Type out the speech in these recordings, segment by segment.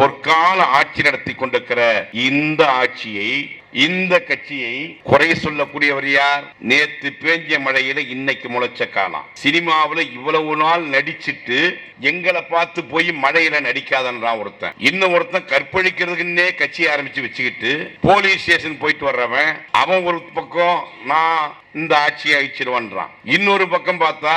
பொற்கால ஆட்சி நடத்தி கொண்டிருக்கிற இந்த ஆட்சியை இந்த கட்சியை குறை சொல்லக்கூடியவர் யார்? நேத்து பேஞ்ச மழையில இன்னைக்கு முளைச்ச காலம். சினிமாவில இவ்வளவு நாள் நடிச்சிட்டு எங்களை பார்த்து போய் மழையில நடிக்காதன்றான் ஒருத்தன். இன்னும் ஒருத்தன் கற்பழிக்கிறதுக்குன்னே கட்சி ஆரம்பிச்சு வச்சுக்கிட்டு போலீஸ் ஸ்டேஷன் போயிட்டு வர்றவன் அவன் ஒரு பக்கம் நான் இந்த ஆட்சியை அழிச்சிருவான்றான் இன்னொரு பக்கம் பார்த்தா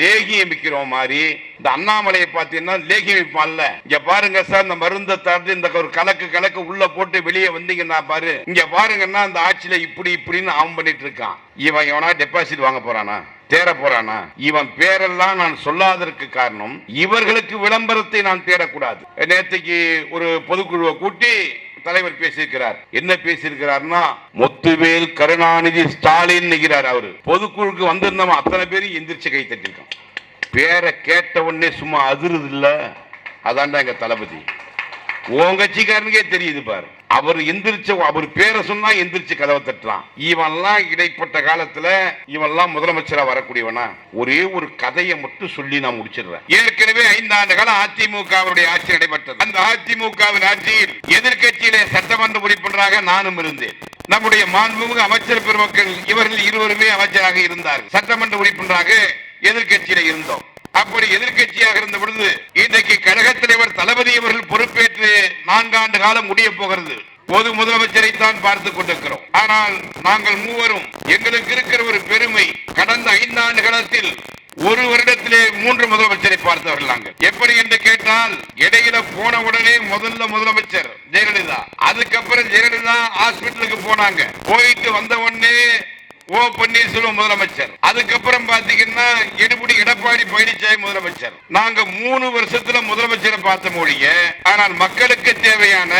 லேகியம் விற்கிற மாதிரி இந்த அண்ணாமலையை பார்த்தீங்கன்னா லேகியம் விற்பான்ல. இங்க பாருங்க சார் இந்த மருந்தை தடுத்து இந்த ஒரு கலக்கு கலக்கு உள்ள போட்டு வெளியே வந்தீங்கன்னா பாரு. இங்க பாருங்கன்னா இந்த ஆட்சியில இப்படி இப்படின்னு அவன் பண்ணிட்டு இருக்கான். இவன் எவனா டெபாசிட் வாங்க போறானா? தேட போறானா? இவன் பேரெல்லாம் நான் சொல்லாததற்கு காரணம் இவர்களுக்கு விளம்பரத்தை நான் தேடக்கூடாது. நேற்றுக்கு ஒரு பொதுக்குழுவை கூட்டி தலைவர் பேசியிருக்கிறார். என்ன பேசியிருக்கிறார்னா முத்துவேல் கருணாநிதி ஸ்டாலின் நிற்கிறார் அவரு. பொதுக்குழுக்கு வந்திருந்தவன் அத்தனை பேரும் எந்திரிச்சு கை தட்டிருக்கோம் பேரை கேட்ட உடனே சும்மா அதிருது இல்ல அதான்டா எங்க தளபதி. உன் கட்சிக்காரனுக்கே தெரியுது பாரு. அவர் எந்திரிச்ச அவர் பேரை சொன்னா எந்திரிச்சு கதவை தட்டலாம் இவன்லாம் இடைப்பட்ட காலத்துல இவன்லாம் முதலமைச்சரா வரக்கூடியவனா. ஒரே ஒரு கதையை மட்டும் சொல்லி நான் முடிச்சிடுறேன். ஏற்கனவே ஐந்தாண்டு காலம் அதிமுகவுடைய ஆட்சி நடைபெற்றது. அந்த அதிமுகவின் ஆட்சியில் எதிர்க்க சட்டமன்ற உறுப்பினராக நானும் இருந்தேன். நம்முடைய மாண்புமிகு அமைச்சர் பெருமக்கள் இவர்கள் இருவருமே அமைச்சராக இருந்தார்கள். சட்டமன்ற உறுப்பினராக எதிர்கட்சியில இருந்தோம். அப்படி எதிர்கட்சியாக இருந்த பொழுது இன்றைக்கு கழக தலைவர் தளபதி அவர்கள் பொறுப்பேற்று நான்காண்டு காலம் முடிய போகிறது. பொது முதலமைச்சரை தான் பார்த்துக் கொண்டிருக்கிறோம். ஆனால் நாங்கள் மூவரும் எங்களுக்கு இருக்கிற ஒரு பெருமை கடந்த ஐந்தாண்டு காலத்தில் ஒரு வருடத்திலே மூன்று முதலமைச்சரை பார்த்தவர்கள் நாங்கள். எப்படி என்று கேட்டால் இடையில போன உடனே முதல்ல முதலமைச்சர் ஜெயலலிதா. அதுக்கப்புறம் ஜெயலலிதா ஹாஸ்பிட்டலுக்கு போனாங்க. போயிட்டு வந்த உடனே ஓ பன்னீர்செல்வம் முதலமைச்சர். அதுக்கப்புறம் பாத்தீங்கன்னா எடுபடி எடப்பாடி பழனிசாமி முதலமைச்சர். நாங்க மூணு வருஷத்துல முதலமைச்சரை பார்த்த மொழிய ஆனால் மக்களுக்கு தேவையான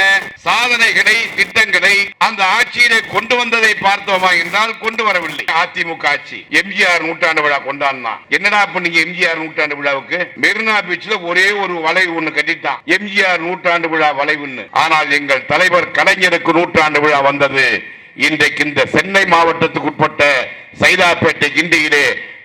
சாதனைகளை திட்டங்களை அந்த ஆட்சியிலே கொண்டு வந்ததை பார்த்தோமா என்றால் கொண்டு வரவில்லை. அதிமுக ஆட்சி எம்ஜிஆர் நூற்றாண்டு விழா கொண்டாடினா என்னடா பண்ணீங்க எம்ஜிஆர் நூற்றாண்டு விழாவுக்கு? மெரினா பீச்ல ஒரே ஒரு வளைவு ஒண்ணு கட்டிட்டான். எம்ஜிஆர் நூற்றாண்டு விழா வளைவுன்னு. ஆனால் எங்கள் தலைவர் கலைஞருக்கு நூற்றாண்டு விழா வந்தது. இன்றைக்கு இந்த சென்னை மாவட்டத்துக்கு உட்பட்ட சைதாப்பேட்டை கிண்டியிலே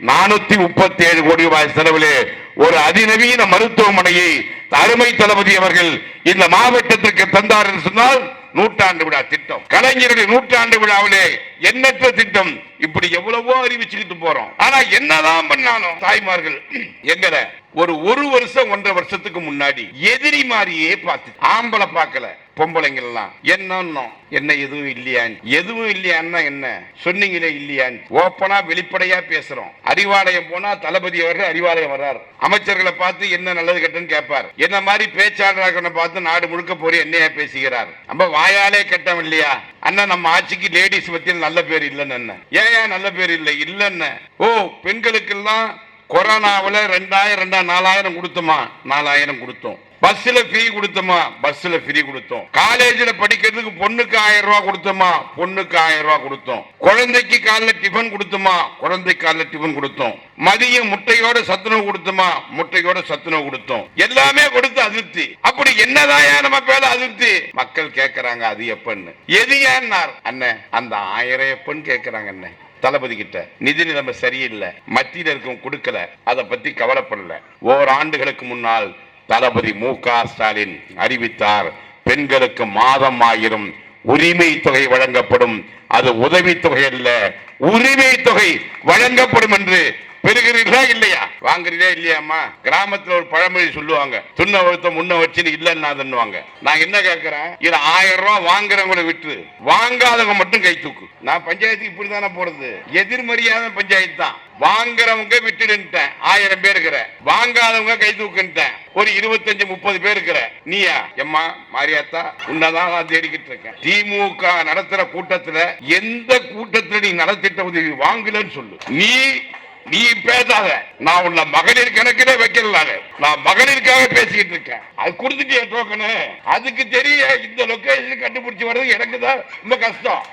நானூத்தி முப்பத்தி ஏழு கோடி ரூபாய் செலவிலே ஒரு அதிநவீன மருத்துவமனையை அருமை தளபதி அவர்கள் இந்த மாவட்டத்திற்கு தந்தார் என்று சொன்னால் நூற்றாண்டு விழா திட்டம். கலைஞருடைய நூற்றாண்டு விழாவிலே எண்ணற்ற திட்டம். இப்படி எவ்வளவோ அறிவிச்சுக்கிட்டு போறோம். ஆனா என்னதான் பண்ணாலும் தாய்மார்கள் எங்கட ஒரு ஒரு வருஷம் ஒன்றரை வருஷத்துக்கு முன்னாடி எதிரி மாதிரியே பார்த்து ஆம்பளை பார்க்கல பொம்பளைங்க எல்லாம் என்ன என்ன எதுவும் இல்லையான் எதுவும் இல்லையான்னா என்ன? சொன்னீங்களே இல்லையான்? ஓப்பனா வெளிப்படையா பேசுறோம். அறிவாலயம் போனா தளபதி அவர்கள் அறிவாலயம் வர்றார். அமைச்சர்களை பார்த்து என்ன நல்லது கெட்டன்னு கேட்பார். என்ன மாதிரி பேச்சாளராக பார்த்து நாடு முழுக்க போய் என்னையா பேசுகிறார்? நம்ம வாயாலே கெட்டம் இல்லையா? அண்ணா நம்ம ஆட்சிக்கு லேடிஸ் பத்தியில் நல்ல பேர் இல்லைன்னு என்ன? ஏன் நல்ல பேர் இல்லை இல்லைன்னு. ஓ பெண்களுக்கெல்லாம் கொரோனாவில் ரெண்டாயிரம் ரெண்டா நாலாயிரம் கொடுத்தோமா? நாலாயிரம் கொடுத்தோம். பஸ்ல ஃப்ரீ கொடுத்தோமா? பஸ்ல ஃப்ரீ கொடுத்தோம். காலேஜ்ல படிக்கிறதுக்கு பொண்ணுக்கு ஆயிரம் ரூபாய் கொடுத்தோமா? பொண்ணுக்கு ஆயிரம் ரூபாய் கொடுத்தோம். குழந்தைக்கு காலைல டிஃபன் கொடுத்தோமா? குழந்தைக்கு காலைல டிஃபன் கொடுத்தோம். மதியம் முட்டையோட சத்துணவு கொடுத்தோமா? முட்டையோட சத்துணவு கொடுத்தோம். எல்லாமே கொடுத்து அதிருப்தி. அப்படி என்னதான் நம்ம பேர அதிருப்தி? மக்கள் கேட்கறாங்க அது எப்பன்னு. எது ஏன்னார் அண்ணன் அந்த ஆயிரம் எப்பன்னு கேட்கறாங்க அண்ணன் தளபதி கிட்ட நிதி நிலைமை சரியில்லை. மத்தியில் இருக்கும் கொடுக்கல. அதை பத்தி கவலைப்படல. ஓராண்டுகளுக்கு முன்னால் தளபதி மு க ஸ்டாலின் அறிவித்தார். பெண்களுக்கு மாதம் ஆயிரம் உரிமை தொகை வழங்கப்படும் அது உதவி தொகை அல்ல உரிமை தொகை வழங்கப்படும் என்று பெறுகிறீர்களா இல்லையா? வாங்குறீங்களா இல்லையாம்மா? கிராமத்துல ஒரு பழமொழி சொல்லுவாங்க துண்ண ஒருத்தம் முன்ன வச்சு இல்லைன்னா தண்ணுவாங்க நான் என்ன கேட்கிறேன்? இது ஆயிரம் ரூபாய் வாங்குறவங்களை விட்டு வாங்காதவங்க மட்டும் கை தூக்கு. நான் பஞ்சாயத்துக்கு இப்படி தானே போறது? எதிர்மறையான பஞ்சாயத்து தான். வாங்குறவங்க விட்டுடுன்ட்டேன் ஆயிரம் பேர் இருக்கிற. வாங்காதவங்க கை தூக்குன்ட்டேன். ஒரு இருபத்தஞ்சு முப்பது பேர் இருக்கிற. நீயா? எம்மா மாரியாத்தா உன்னதான் நான் தேடிக்கிட்டு இருக்கேன். திமுக நடத்துற கூட்டத்துல எந்த கூட்டத்தில் நீ நலத்திட்ட உதவி வாங்கலன்னு சொல்லு. நீ நீ பேசாத. நான் உன்னை மகளிர் கணக்கிலே வைக்கல நான் மகளிருக்காக பேசிக்கிட்டு இருக்கேன். அது கொடுத்துட்டே டோக்கனு அதுக்கு தெரிய இந்த லொக்கேஷன் கண்டுபிடிச்சு வர்றது எனக்கு தான் ரொம்ப கஷ்டம்.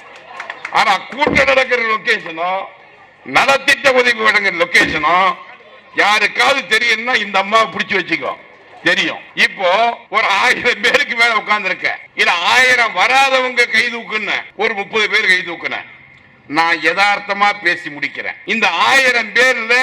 ஆனா கூட்டம் நடக்கிற லொக்கேஷனும் நலத்திட்ட உதவி வழங்குற லொக்கேஷனும் யாருக்காவது தெரியும்னா இந்த அம்மாவை பிடிச்சி வச்சுக்கோ. தெரியும். இப்போ ஒரு ஆயிரம் பேருக்கு மேல உட்கார்ந்து இருக்க இல்ல ஆயிரம் வராதவங்க கை தூக்குன்னு ஒரு முப்பது பேர் கை தூக்குன நான் யதார்த்தமா பேசி முடிக்கிறேன். இந்த ஆயிரம் பேர்ல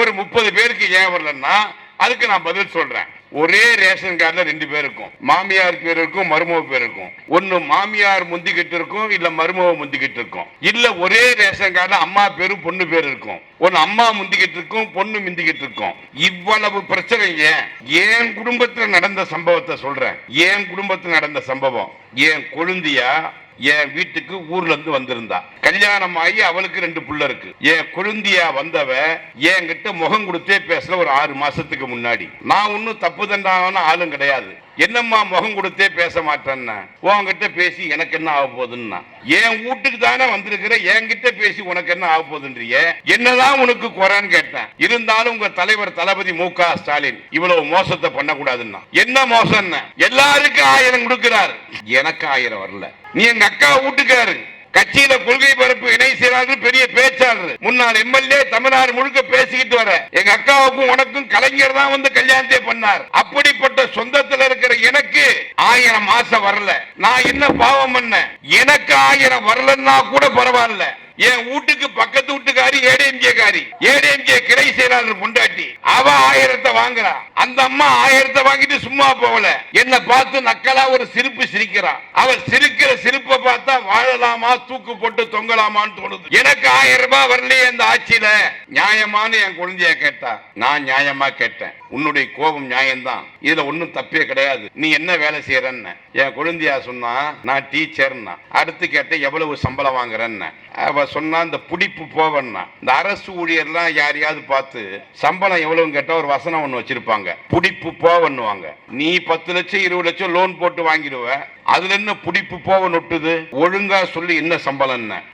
ஒரு முப்பது பேருக்கு ஏன் வரலன்னா அதுக்கு நான் பதில் சொல்றேன். ஒரே ரேஷன் கார்டுல ரெண்டு பேர் இருக்கும். மாமியார் பேர் இருக்கும் மருமக பேர் இருக்கும். ஒன்னு மாமியார் முந்திக்கிட்டு இருக்கும் இல்ல மருமக முந்திக்கிட்டு இருக்கும். இல்ல ஒரே ரேஷன் கார்டுல அம்மா பேரும் பொண்ணு பேர் இருக்கும். ஒன்று அம்மா முந்திக்கிட்டு இருக்கும் பொண்ணு முந்திக்கிட்டு இருக்கும். இவ்வளவு பிரச்சனைங்க. என் குடும்பத்துல நடந்த சம்பவத்தை சொல்றேன். என் குடும்பத்துல நடந்த சம்பவம். என் கொழுந்தியா என் வீட்டுக்கு ஊர்ல இருந்து வந்திருந்தா. கல்யாணம் ஆகி அவளுக்கு ரெண்டு புள்ள இருக்கு. என் குழுந்தியா வந்தவ என்கிட்ட முகம் கொடுத்தே பேசல ஒரு ஆறு மாசத்துக்கு முன்னாடி. நான் ஒன்னும் தப்பு தண்டான ஆளும் கிடையாது. என்னம்மா முகம் கொடுத்தே பேச மாட்டேன்னா? உன்கிட்ட பேசி எனக்கு என்ன ஆக போகுதுன்னா? என் வீட்டுக்கு தானே வந்திருக்கிற என்கிட்ட பேசி உனக்கு என்ன ஆக போகுதுன்றிய? என்னதான் உனக்கு குறைன்னு கேட்டேன். இருந்தாலும் உங்க தலைவர் தளபதி மு க ஸ்டாலின் இவ்வளவு மோசத்தை பண்ணக்கூடாதுன்னா? என்ன மோசம் எல்லாருக்கும் ஆயிரம் கொடுக்கிறாரு. எனக்கு ஆயிரம் வரல. நீ எங்க அக்கா வீட்டுக்காரு கட்சியில கொள்கை பரப்பு இணை செயலாளர் பெரிய பேச்சாளர். முன்னாள் எம்எல்ஏ தமிழ்நாடு முழுக்க பேசிக்கிட்டு வர எங்க அக்காவுக்கும் உனக்கும் கலைஞர் தான் வந்து கல்யாணத்தை பண்ணார். அப்படிப்பட்ட சொந்தத்துல இருக்கிற எனக்கு ஆயிரம் மாசம் வரல. நான் என்ன பாவம் பண்ண எனக்கு ஆயிரம் வரலன்னா கூட பரவாயில்ல. என் வீட்டுக்கு பக்கத்து வீட்டுக்காரி ஏடிஎம்கே காரி ஏடிஎம்கே கிளை செயலாளர் பொண்டாட்டி அவ ஆயிரத்தை வாங்குறா. அந்த அம்மா ஆயிரத்தை வாங்கிட்டு சும்மா போகல. என்ன பார்த்து நக்கலா ஒரு சிரிப்பு சிரிக்கிறா. அவர் சிரிக்கிற சிரிப்பை பார்த்தா வாழலாமா தூக்கு போட்டு தொங்கலாமான்னு தோணுது. எனக்கு ஆயிரம் ரூபாய் வரலையே அந்த ஆட்சியில. நியாயமான்னு என் குழந்தைய கேட்டா. நான் நியாயமா கேட்டேன். உன்னுடைய கோபம் நியாயம்தான். இதுல ஒண்ணும் தப்பே கிடையாது. நீ என்ன வேலை செய்யறன்னு. என் குழந்தையா சொன்னா நான் டீச்சர்னா அடுத்து கேட்ட எவ்வளவு சம்பளம் வாங்குறேன்னு. அவ சொன்னா இந்த புடிப்பு போவன்னா. இந்த அரசு ஊழியர்லாம் யாரையாவது பார்த்து சம்பளம் எவ்வளவு கேட்டா ஒரு வசனம் ஒன்று வச்சிருப்பாங்க. புடிப்பு போவன்னுவாங்க. நீ பத்து லட்சம் இருபது லட்சம் லோன் போட்டு வாங்கிடுவ. அதுல என்ன புடிப்பு போக நொட்டுது ஒழுங்கா சொல்லி என்ன சம்பளம்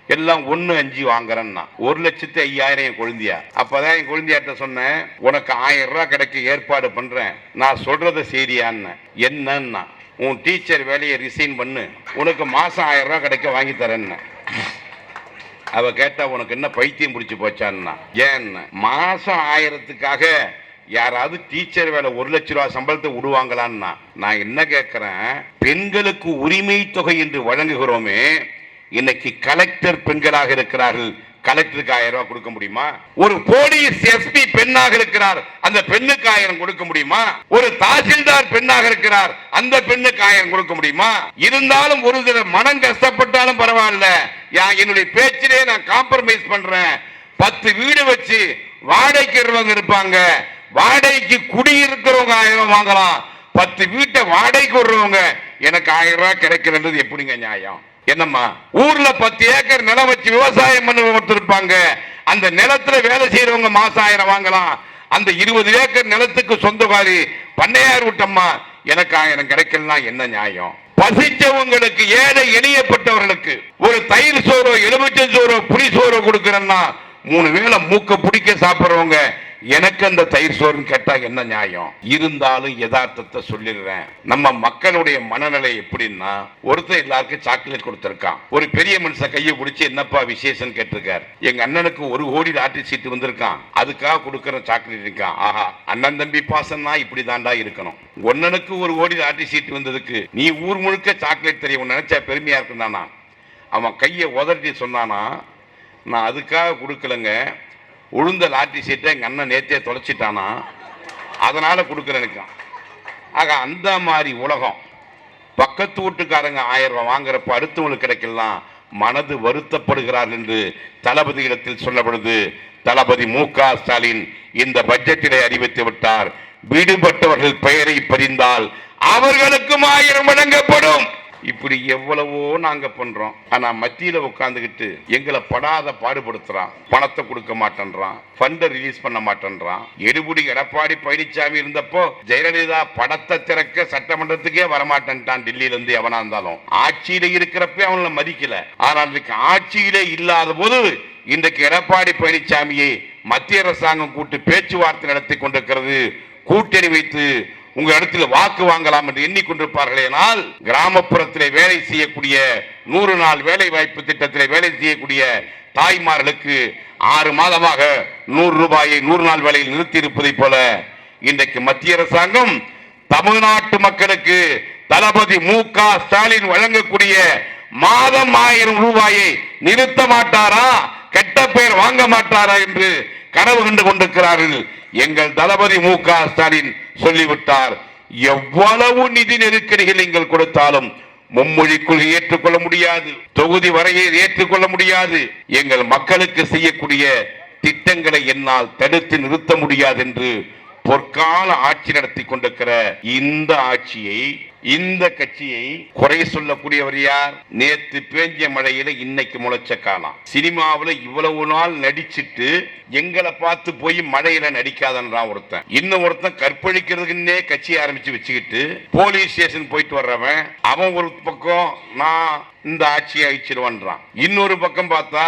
எல்லாம் ஒண்ணு அஞ்சு வாங்குறேன்னா. ஒரு லட்சத்து ஐயாயிரம் என் குழந்தையா? அப்பதான் என் குழந்தையாட்ட சொன்னேன் உனக்கு ஆயிரம் ரூபாய் கிடைக்க ஏற்பாடு பண்றேன். நான் சொல்றத சரியான்னு என்னன்னா உன் டீச்சர் வேலையை ரிசைன் பண்ணு. உனக்கு மாசம் ஆயிரம் ரூபாய் கிடைக்க வாங்கி தரேன்னு. அவ கேட்டா உனக்கு என்ன பைத்தியம் பிடிச்சி போச்சான்னா? ஏன்னா? மாசம் ஆயிரத்துக்காக யாராவது டீச்சர் வேலை ஒரு லட்ச ரூபாய் சம்பளத்தை விடுவாங்களான்னா? நான் என்ன கேட்கிறேன் பெண்களுக்கு உரிமை தொகை என்று வழங்குகிறோமே இன்னைக்கு கலெக்டர் பெண்களாக இருக்கிறார்கள். கலெக்டருக்கு ஆயிரம் ரூபாய் கொடுக்க முடியுமா? ஒரு போலீஸ் எஸ்பி பெண்ணாக இருக்கிறார் அந்த பெண்ணுக்கு ஆயிரம் கொடுக்க முடியுமா? ஒரு தாசில்தார் பெண்ணாக இருக்கிறார் அந்த பெண்ணுக்கு ஆயிரம் கொடுக்க முடியுமா? இருந்தாலும் ஒரு சில மனம் கஷ்டப்பட்டாலும் பரவாயில்ல. என்னுடைய பேச்சிலே நான் காம்ப்ரமைஸ் பண்றேன். பத்து வீடு வச்சு வாடகைக்கு இருப்பாங்க. வாடகைக்கு குடியிருக்கிறவங்க ஆயிரம் வாங்கலாம். பத்து வீட்டை வாடகைக்கு விடுறவங்க எனக்கு ஆயிரம் ரூபாய் கிடைக்கிறது எப்படிங்க நியாயம்? என்னம்மா ஊர்ல பத்து ஏக்கர் நிலம் வச்சு விவசாயம் பண்ண ஒருத்தருப்பாங்க அந்த நிலத்துல வேலை செய்யறவங்க மாசம் ஆயிரம் வாங்கலாம். அந்த இருபது ஏக்கர் நிலத்துக்கு சொந்தக்காரி பண்ணையார் விட்டம்மா எனக்கு ஆயிரம் கிடைக்கலாம் என்ன நியாயம்? பசிச்சவங்களுக்கு ஏழை எளியப்பட்டவர்களுக்கு ஒரு தயிர் சோறோ எலுமிச்சை சோறோ புளி சோறோ கொடுக்கறேன்னா மூணு வேளை மூக்க பிடிக்க சாப்பிட்றவங்க எனக்கு அந்த தயிர் சோறுன்னு கேட்டா என்ன நியாயம்? இருந்தாலும் யதார்த்தத்தை சொல்லிடுறேன். நம்ம மக்களுடைய மனநிலை எப்படின்னா ஒருத்தர் எல்லாருக்கும் சாக்லேட் கொடுத்திருக்கான். ஒரு பெரிய மனுஷன் கையை பிடிச்சி என்னப்பா விசேஷம் கேட்டிருக்காரு. எங்க அண்ணனுக்கு ஒரு கோடி லாட்டரி சீட்டு வந்திருக்கான். அதுக்காக கொடுக்கற சாக்லேட் இருக்கான். ஆஹா அண்ணன் தம்பி பாசம்னா இப்படி தாண்டா இருக்கணும். ஒன்னனுக்கு ஒரு கோடி லாட்டரி சீட்டு வந்ததுக்கு நீ ஊர் முழுக்க சாக்லேட் தெரியும் நினைச்சா பெருமையா இருக்குதானா அவன் கையை உதறி சொன்னானா நான் அதுக்காக கொடுக்கலங்க. உளுந்த லாட்டி சீட்டை எங்கள் அண்ணன் நேற்றே தொலைச்சிட்டானா? அதனால் கொடுக்குறேனுக்கு ஆக அந்த மாதிரி உலகம் பக்கத்து வீட்டுக்காரங்க ஆயிரம் ரூபாய் வாங்குறப்ப அடுத்தவங்களுக்கு கிடைக்கலாம். மனது வருத்தப்படுகிறார் என்று தளபதியிடத்தில் சொல்லப்படுது தளபதி மு க ஸ்டாலின் இந்த பட்ஜெட்டிலே அறிவித்து விட்டார். விடுபட்டவர்கள் பெயரை பதிந்தால் அவர்களுக்கும் ஆயிரம் வழங்கப்படும். இப்படி எவ்வளவோ நாங்க பண்றோம். ஆனா மத்தியில உட்காந்துக்கிட்டு எங்களை படாத பாடுபடுத்துறான். பணத்தை கொடுக்க மாட்டேன்றான். ஃபண்டை ரிலீஸ் பண்ண மாட்டேன்றான். எடுபுடி எடப்பாடி பழனிசாமி இருந்தப்போ ஜெயலலிதா படத்தை திறக்க சட்டமன்றத்துக்கே வரமாட்டேன்ட்டான் டெல்லியில இருந்து எவனா இருந்தாலும். ஆட்சியில இருக்கிறப்ப அவனை மதிக்கல. ஆனால் இன்னைக்கு ஆட்சியிலே இல்லாத போது இன்றைக்கு எடப்பாடி பழனிசாமியை மத்திய அரசாங்கம் கூட்டு பேச்சுவார்த்தை நடத்தி கொண்டிருக்கிறது. கூட்டணி வைத்து உங்க இடத்துல வாக்கு வாங்கலாம் என்று எண்ணிக்கொண்டிருப்பார்களேனால் கிராமப்புறத்திலே வேலை செய்யக்கூடிய நூறு நாள் வேலை வாய்ப்பு திட்டத்திலே வேலை செய்யக்கூடிய தாய்மார்களுக்கு ஆறு மாதமாக நூறு ரூபாயை நூறு நாள் வேலையில் நிறுத்தி இருப்பதைப் போல இன்றைக்கு மத்திய அரசாங்கம் தமிழ்நாட்டு மக்களுக்கு தளபதி மு க ஸ்டாலின் வழங்கக்கூடிய மாதம் ஆயிரம் ரூபாயை நிறுத்த மாட்டாரா? கெட்ட பெயர் வாங்க மாட்டாரா என்று கனவு கண்டு கொண்டிருக்கிறார்கள் எங்கள் தளபதி மு க ஸ்டாலின். சொல்லிவிட்டார். எவ்வளவு நிதி நெருக்கடிகள் நீங்கள் கொடுத்தாலும் மும்மொழிக்குள் ஏற்றுக்கொள்ள முடியாது. தொகுதி வரையை ஏற்றுக்கொள்ள முடியாது. எங்கள் மக்களுக்கு செய்யக்கூடிய திட்டங்களை என்னால் தடுத்து நிறுத்த முடியாது என்று பொற்கால ஆட்சி நடத்தி கொண்டிருக்கிற இந்த ஆட்சியை இந்த கட்சியை குறை சொல்லக்கூடியவர் யார்? நேத்து பேஞ்ச மழையில இன்னைக்கு முளைச்ச காலம். சினிமாவில் இவ்வளவு நாள் நடிச்சிட்டு எங்களை பார்த்து போய் மழையில நடிக்காதன்றான் ஒருத்தன். இன்னும் ஒருத்தன் கற்பழிக்கிறதுக்குன்னே கட்சி ஆரம்பிச்சு வச்சுக்கிட்டு போலீஸ் ஸ்டேஷன் போயிட்டு வர்றவன் அவன் ஒரு பக்கம் நான் இந்த ஆட்சியை அழிச்சிருவான்றான் இன்னொரு பக்கம் பார்த்தா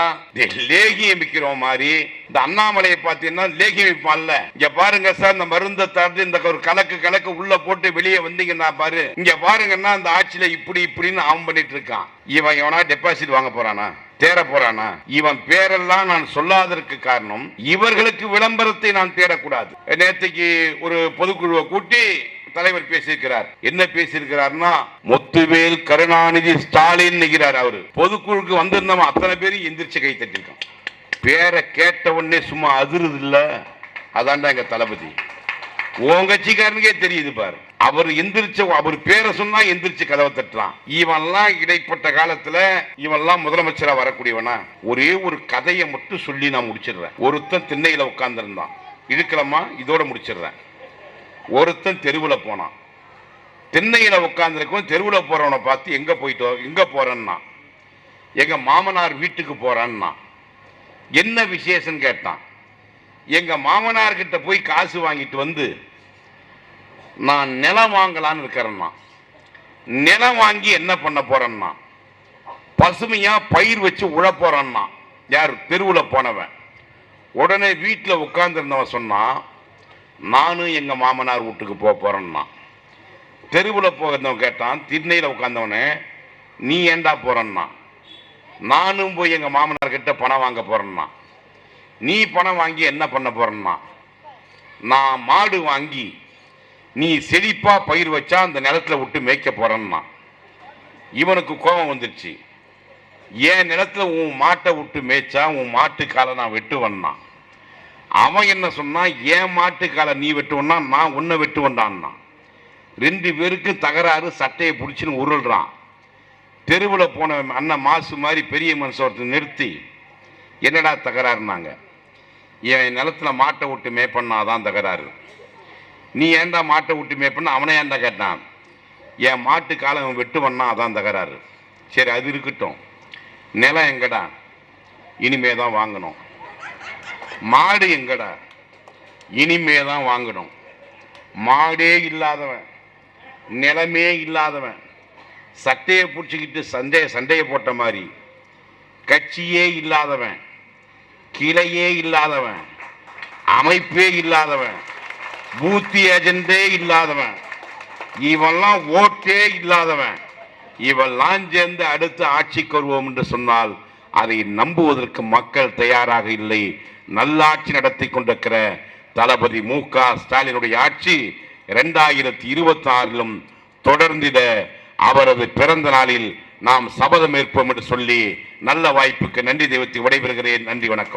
லேகியம் விற்கிறோம் மாதிரி இந்த அண்ணாமலையை பார்த்தீங்கன்னா லேகியம் விற்பான்ல. இங்க பாருங்க சார் இந்த மருந்தை தடுத்து இந்த ஒரு கலக்கு கலக்கு உள்ள போட்டு வெளியே வந்தீங்கன்னா பாரு. இங்க பாருங்கன்னா இந்த ஆட்சியில இப்படி இப்படின்னு அவன் பண்ணிட்டு இருக்கான். இவன் எவனா டெபாசிட் வாங்க போறானா? தேட போறானா? இவன் பேரெல்லாம் நான் சொல்லாததற்கு காரணம் இவர்களுக்கு விளம்பரத்தை நான் தேடக்கூடாது. நேற்றுக்கு ஒரு பொதுக்குழுவை கூட்டி தலைவர் பேசியிருக்கிறார். என்ன பேசியிருக்கிறார்னா முத்துவேல் கருணாநிதி ஸ்டாலின் நிற்கிறார் அவரு. பொதுக்குழுக்கு வந்திருந்தவன் அத்தனை பேரும் எந்திரிச்சு கை தட்டிருக்கான் பேரை கேட்ட உடனே சும்மா அதிருது இல்ல அதான்டா எங்க தளபதி. உன் கட்சிக்காரனுக்கே தெரியுது பாரு. அவர் எந்திரிச்ச அவர் பேரை சொன்னா எந்திரிச்சு கதவை தட்டுறான். இவன்லாம் இடைப்பட்ட காலத்துல இவன்லாம் முதலமைச்சரா வரக்கூடியவனா. ஒரே ஒரு கதையை மட்டும் சொல்லி நான் முடிச்சிடுறேன். ஒருத்தன் திண்ணையில உட்கார்ந்திருந்தான். இழுக்கலமா? இதோட முடிச்சிடுறேன். ஒருத்தன் தெருவில் போனான். திண்ணையில் உட்காந்துருக்கும் தெருவில் போகிறவனை பார்த்து எங்கே போயிட்டு எங்கே போகிறேன்னா எங்கள் மாமனார் வீட்டுக்கு போகிறான்னா என்ன விசேஷம் கேட்டான். எங்கள் மாமனார்கிட்ட போய் காசு வாங்கிட்டு வந்து நான் நிலம் வாங்கலான்னு இருக்கிறேன்னா. நிலம் வாங்கி என்ன பண்ண போகிறேன்னா பசுமையாக பயிர் வச்சு உழ போறேன்னா. யார்? தெருவில் போனவன். உடனே வீட்டில் உட்காந்துருந்தவன் சொன்னான் நானும் எங்க மாமனார் வீட்டுக்கு போக போறேன்னா. தெருவில் போகிறவன் கேட்டான் திண்ணையில் உட்காந்தவனே நீ ஏண்டா போறேன்னா? நானும் போய் எங்க மாமனார் கிட்ட பணம் வாங்க போறேன்னா. நீ பணம் வாங்கி என்ன பண்ண போறேன்னா? நான் மாடு வாங்கி நீ செழிப்பா பயிர் வச்சா அந்த நிலத்துல விட்டு மேய்க்க போகிறேன்னா இவனுக்கு கோபம் வந்துருச்சு. என் நிலத்துல உன் மாட்டை விட்டு மேய்ச்சா உன் மாட்டு காலை நான் வெட்டுவன்னா. அவன் என்ன சொன்னான் என் மாட்டுக்கால நீ வெட்டுவன்னா நான் உன்னை வெட்டுவன்டான்னா? ரெண்டு பேருக்கு தகராறு சட்டையை பிடிச்சின்னு உருள்றான். தெருவில் போன அண்ணன் மாசு மாதிரி பெரிய மனுஷன் ஒருத்தர் நிறுத்தி என்னடா தகராறுனாங்க? என் நிலத்துல மாட்டை விட்டு மேய்ப்பண்ணாதான் தகராறு. நீ ஏன்டா மாட்டை விட்டு மேய்ப்பண்ண? அவனை ஏன்டா கேட்டான். என் மாட்டு காலம் வெட்டு பண்ணா அதான் தகராறு. சரி அது இருக்கட்டும். நிலம் எங்கடா? இனிமே தான் வாங்கணும். மாடு எங்கடா? இனிமே தான் வாங்கணும். மாடே இல்லாதவன் நிலமே இல்லாதவன் சட்டையை பிடிச்சிக்கிட்டு சண்டைய சண்டையை போட்ட மாதிரி கட்சியே இல்லாதவன் கிளையே இல்லாதவன் அமைப்பே இல்லாதவன் பூத்தி ஏஜெண்டே இல்லாதவன் இவெல்லாம் ஓட்டே இல்லாதவன் இவெல்லாம் சேர்ந்து அடுத்து ஆட்சிக்கு வருவோம் என்று சொன்னால் அதை நம்புவதற்கு மக்கள் தயாராக இல்லை. நல்லாட்சி நடத்தி கொண்டிருக்கிற தளபதி மு க ஸ்டாலினுடைய ஆட்சி இரண்டாயிரத்தி இருபத்தி ஆறிலும் தொடர்ந்திட அவரது பிறந்த நாளில் நாம் சபதம் ஏற்போம் என்று சொல்லி நல்ல வாய்ப்புக்கு நன்றி தெய்வத்தை விடைபெறுகிறேன். நன்றி வணக்கம்.